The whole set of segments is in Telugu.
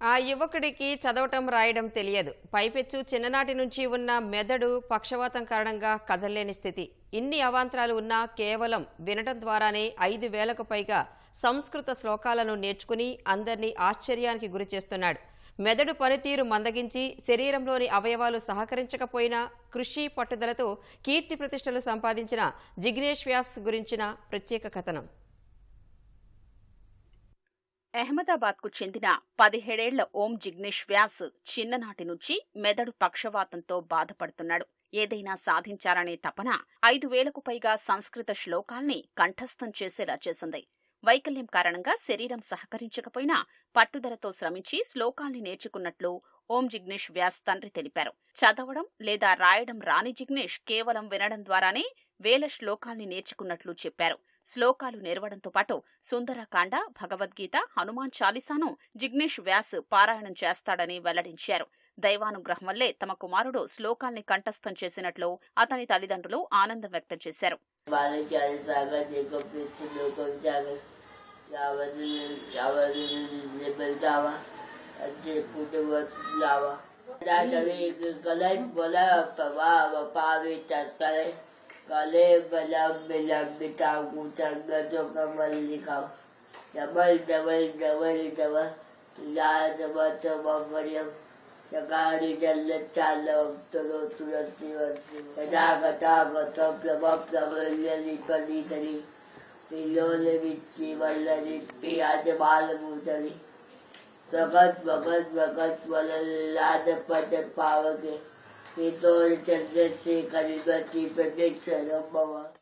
ఆ యువకుడికి చదవటం రాయడం తెలియదు. పైపెచ్చు చిన్ననాటి నుంచి ఉన్న మెదడు పక్షవాతం కారణంగా కదలలేని స్థితి. ఇన్ని అవాంతరాలు ఉన్నా కేవలం వినటం ద్వారానే ఐదు వేలకు పైగా సంస్కృత శ్లోకాలను నేర్చుకుని అందరినీ ఆశ్చర్యానికి గురి చేస్తున్నాడు. మెదడు పనితీరు మందగించి శరీరంలోని అవయవాలు సహకరించకపోయినా కృషి పట్టుదలతో కీర్తి ప్రతిష్టలు సంపాదించిన జిగ్నేష్ వ్యాస్ గురించిన ప్రత్యేక కథనం. అహ్మదాబాద్కు చెందిన పదిహేడేళ్ళ ఓం జిగ్నేష్ వ్యాస్ చిన్ననాటి నుంచి మెదడు పక్షవాతంతో బాధపడుతున్నాడు. ఏదైనా సాధించాలనే తపన ఐదు వేలకు పైగా సంస్కృత శ్లోకాల్ని కంఠస్థం చేసేలా చేసింది. వైకల్యం కారణంగా శరీరం సహకరించకపోయినా పట్టుదలతో శ్రమించి శ్లోకాల్ని నేర్చుకున్నట్లు ఓం జిగ్నేష్ వ్యాస్ తండ్రి తెలిపారు. చదవడం లేదా రాయడం రాని జిగ్నేష్ కేవలం వినడం ద్వారానే వేల శ్లోకాల్ని నేర్చుకున్నట్లు చెప్పారు. శ్లోకాలు నేర్వడంతో పాటు సుందరకాండ భగవద్గీత హనుమాన్ చాలీసాను జిగ్నేష్ వ్యాస్ పారాయణం చేస్తాడని వెల్లడించారు. దైవానుగ్రహం వల్లే తమ కుమారుడు శ్లోకాల్ని కంఠస్థం చేసినట్లు అతని తల్లిదండ్రులు ఆనందం వ్యక్తం చేశారు. काले बदाम में लंबिता कूचन गजों कमल लिखा डबल डबल डबल डबल या जबा तबा मरियम चकारी जल्लत चालम, तरो तुलसी वर्षी तदा कथा कथ प्रभ प्रबल्यली पलिसरी पिलोल विच्ची वल्लरी पियाज बाल मूर्तली प्रगत भगत भगत वलल लाद पद पावके y todo el tercer calibrativo de Xenófoba.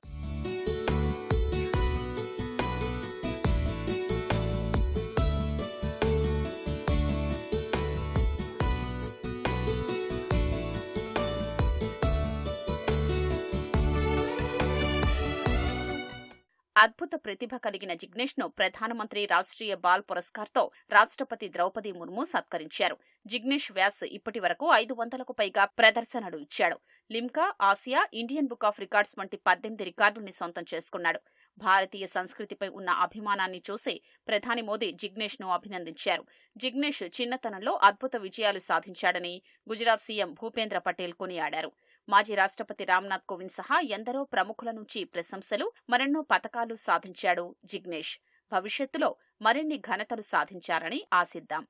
అద్భుత ప్రతిభ కలిగిన జిగ్నేష్ను ప్రధానమంత్రి రాష్ట్రీయ బాల్ పురస్కార్తో రాష్ట్రపతి ద్రౌపది ముర్ము సత్కరించారు. జిగ్నేష్ వ్యాస్ ఇప్పటి వరకు ఐదు వందలకు పైగా ప్రదర్శనలు ఇచ్చాడు. Limca Asia Indian book of records వంటి పద్దెనిమిది రికార్డుల్ని సొంతం చేసుకున్నాడు. భారతీయ సంస్కృతిపై ఉన్న అభిమానాన్ని చూసి ప్రధాని మోదీ జిగ్నేష్ను అభినందించారు. జిగ్నేష్ చిన్నతనంలో అద్భుత విజయాలు సాధించాడని గుజరాత్ సీఎం భూపేంద్ర పటేల్ కొనియాడారు. మాజీ రాష్ట్రపతి రామ్నాథ్ కోవింద్ సహా ఎందరో ప్రముఖుల నుంచి ప్రశంసలు మరెన్నో పతకాలు సాధించాడు జిగ్నేష్. భవిష్యత్తులో మరిన్ని ఘనతలు సాధించారని ఆశిద్దాం.